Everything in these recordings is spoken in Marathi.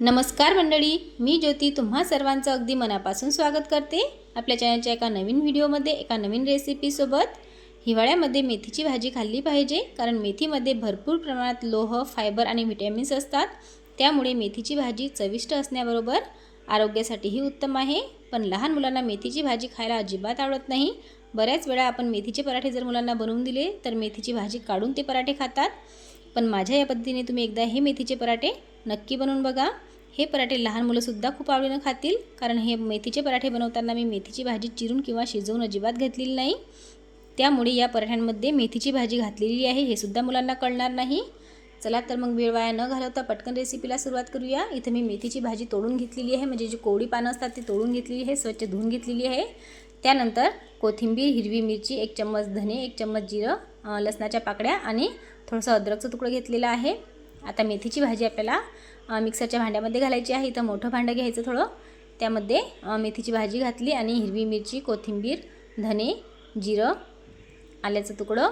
नमस्कार मंडळी मी ज्योती तुम्हा सर्वांचं अगदी मनापासून स्वागत करते. आपल्या चॅनलच्या एका नवीन व्हिडिओमध्ये एका नवीन रेसिपीसोबत हिवाळ्यामध्ये मेथीची भाजी खाल्ली पाहिजे कारण मेथीमध्ये भरपूर प्रमाणात लोह फायबर आणि व्हिटॅमिन्स असतात. त्यामुळे मेथीची भाजी चविष्ट असण्याबरोबर आरोग्यासाठीही उत्तम आहे. पण लहान मुलांना मेथीची भाजी खायला अजिबात आवडत नाही. बऱ्याच वेळा आपण मेथीचे पराठे जर मुलांना बनवून दिले तर मेथीची भाजी काढून ते पराठे खातात. पण माझ्या या पद्धतीने तुम्ही एकदा हे मेथीचे पराठे नक्की बनवून बघा. हे पराठे लहान मुलंसुद्धा खूप आवडीनं खातील. कारण हे मेथीचे पराठे बनवताना मी मेथीची भाजी चिरून किंवा शिजवून अजिबात घेतलेली नाही. त्यामुळे या पराठ्यांमध्ये मेथीची भाजी घातलेली आहे हे सुद्धा मुलांना कळणार नाही. चला तर मग वेळ वाया न घालवता पटकन रेसिपीला सुरुवात करूया. इथं मी मेथीची भाजी तोडून घेतलेली आहे. म्हणजे जी कोवळी पानं असतात ती तोडून घेतलेली आहे स्वच्छ धुवून घेतलेली आहे. त्यानंतर कोथिंबीर हिरवी मिरची एक चम्मच धने एक चम्मच जिरं लसणाच्या पाकड्या आणि थोडंसं अद्रकचं तुकडं घेतलेलं आहे. आता मेथीची भाजी आपल्याला मिक्सरच्या भांड्यामध्ये घालायची आहे. इथं मोठं भांडं घ्यायचं थोडं. त्यामध्ये मेथीची भाजी घातली आणि हिरवी मिरची कोथिंबीर धने जिरं आल्याचं तुकडं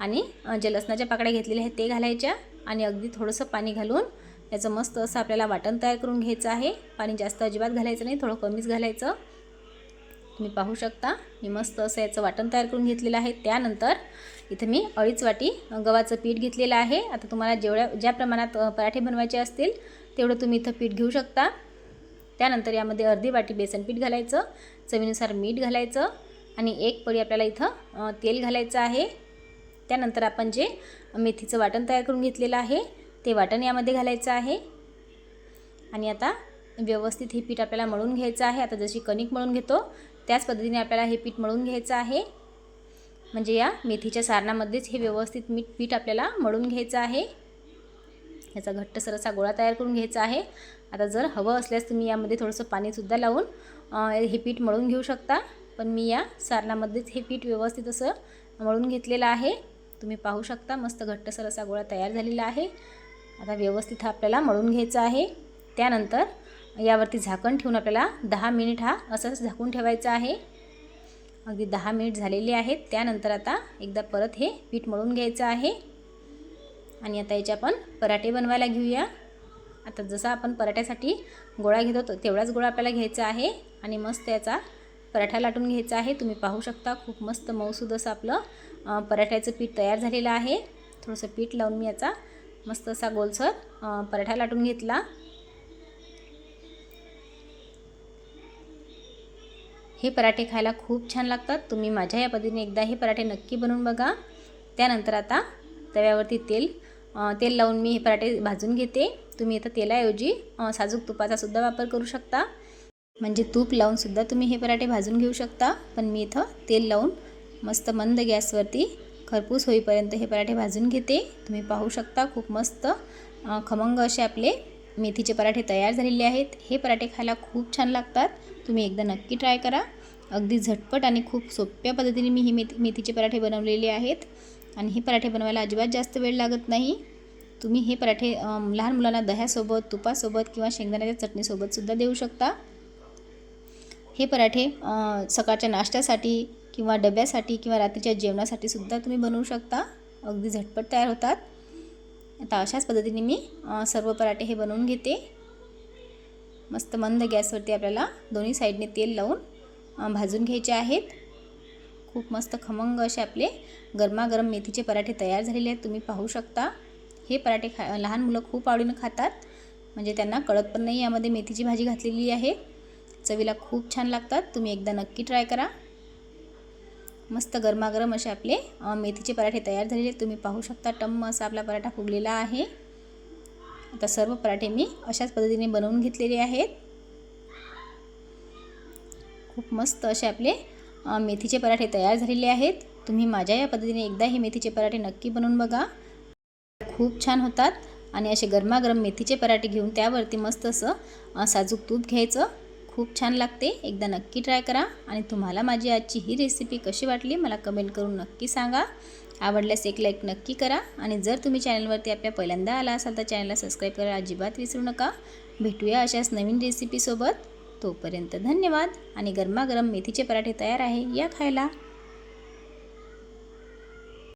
आणि जलसणाच्या जे लसणाच्या पाकड्या घेतलेल्या आहेत ते घालायच्या आणि अगदी थोडंसं पाणी घालून याचं मस्त असं आपल्याला वाटण तयार करून घ्यायचं आहे. पाणी जास्त अजिबात घालायचं नाही थोडं कमीच घालायचं. तुम्ही पाहू शकता. मी मस्त असं याचं वाटण तयार करून घेतलेलं आहे. त्यानंतर इथं मी अडीच वाटी गव्हाचं पीठ घेतलेलं आहे. आता तुम्हाला जेवढ्या ज्या प्रमाणात पराठे बनवायचे असतील तेवढं तुम्ही इथं पीठ घेऊ शकता. त्यानंतर यामध्ये अर्धी वाटी बेसन पीठ घालायचं चवीनुसार मीठ घालायचं आणि एक पळी आपल्याला इथं तेल घालायचं आहे. त्यानंतर आपण जे मेथीचं वाटण तयार करून घेतलेलं आहे ते वाटण यामध्ये घालायचं आहे. आणि आता व्यवस्थित हे पीठ आपल्याला मळून घ्यायचं आहे. आता जशी कणिक मळून घेतो त्याच पद्धतीने आपल्याला हे पीठ मळून घ्यायचं आहे. म्हणजे या मेथीच्या सारणामध्येच हे व्यवस्थित मीठ पीठ आपल्याला मळून घ्यायचं आहे. याचा घट्टसर असा गोळा तयार करून घ्यायचा आहे. आता जर हवं असल्यास तुम्ही यामध्ये थोडंसं पाणीसुद्धा लावून हे पीठ मळून घेऊ शकता. पण मी या सारणामध्येच हे पीठ व्यवस्थित असं मळून घेतलेलं आहे. तुम्ही पाहू शकता मस्त घट्टसर असा गोळा तयार झालेला आहे. आता व्यवस्थित हा आपल्याला मळून घ्यायचा आहे. त्यानंतर यावरती झाकण ठेवून आपल्याला दहा मिनिट हा असंच झाकून ठेवायचा आहे. अगदी दहा मिनिट झालेले आहेत. त्यानंतर आता एकदा परत हे पीठ मळून घ्यायचं आहे. आणि आता याचे आपण पराठे बनवायला घेऊया. आता जसा आपण पराठ्यासाठी गोळा घेतो तेवढाच गोळा आपल्याला घ्यायचा आहे. आणि मस्त याचा पराठा लाटून घ्यायचा आहे. तुम्ही पाहू शकता खूप मस्त मऊसूद असं आपलं पराठ्याचं पीठ तयार झालेलं आहे. थोडंसं पीठ लावून मी याचा मस्त असा गोलसर पराठा लाटून घेतला. हे पराठे खायला खूप छान लागतात. तुम्ही माझ्या या पद्धतीने एकदा हे पराठे नक्की बनवून बघा. त्यानंतर आता तव्यावरती तेल तेल लावून मी हे पराठे भाजून घेते. तुम्ही इथं तेलाऐवजी साजूक तुपाचा सुद्धा वापर करू शकता. म्हणजे तूप लावून सुद्धा तुम्ही हे पराठे भाजून घेऊ शकता. पण मी इथं तेल लावून मस्त मंद गॅसवरती खरपूस होईपर्यंत हे पराठे भाजून घेते. तुम्ही पाहू शकता खूप मस्त खमंग असे आपले मेथीचे पराठे तयार झालेले आहेत. हे पराठे खायला खूप छान लागतात. तुम्ही एकदा नक्की ट्राय करा. अगदी झटपट आणि खूप सोप्या पद्धतीने मी ही मेथी मेथीचे पराठे बनवलेले आहेत. आणि हे पराठे बनवायला अजिबात जास्त वेळ लागत नाही. तुम्ही हे पराठे लहान मुलांना दह्यासोबत तुपासोबत किंवा शेंगदाण्याच्या चटणीसोबतसुद्धा देऊ शकता. हे पराठे सकाळच्या नाश्त्यासाठी किंवा डब्यासाठी किंवा रात्रीच्या जेवणासाठी सुद्धा तुम्ही बनवू शकता. अगदी झटपट तयार होतात. आता अशाच पद्धतीने मी सर्व पराठे हे बनवून घेते. मस्त मंद गॅसवरती आपल्याला दोन्ही साईडने तेल लावून भाजून घ्यायचे आहेत. खूप मस्त खमंग असे आपले गरमागरम मेथीचे पराठे तयार झालेले आहेत. तुम्ही पाहू शकता. हे पराठे खा लहान मुलं खूप आवडीनं खातात. म्हणजे त्यांना कळत पण नाही यामध्ये मेथीची भाजी घातलेली आहे. चवीला खूप छान लागतात. तुम्ही एकदा नक्की ट्राय करा. मस्त गरमागरम असे आपले मेथीचे पराठे तयार झालेले. तुम्ही पाहू शकता टम्म असा आपला पराठा फुगलेला आहे. आता सर्व पराठे मी अशाच पद्धतीने बनवून घेतलेले आहेत. खूप मस्त असे आपले मेथीचे पराठे तयार झालेले आहेत. तुम्ही माझ्या या पद्धतीने एकदा हे मेथीचे पराठे नक्की बनवून बघा. खूप छान होतात. आणि असे गरमागरम मेथीचे पराठे घेऊन त्यावरती मस्त असं साजूक तूप घ्यायचं. खूप छान लागते. एकदा नक्की ट्राय करा. आणि तुम्हाला माझी आजची ही रेसिपी कशी वाटली मला कमेंट करून नक्की सांगा. आवडल्यास एक लाईक नक्की करा. आणि जर तुम्ही चॅनलवरती आपल्या पहिल्यांदा आला असाल तर चॅनलला सबस्क्राईब करायला अजिबात विसरू नका. भेटूया अशाच नवीन रेसिपीसोबत तोपर्यंत धन्यवाद. आणि गरमागरम मेथीचे पराठे तयार आहे. या खायला.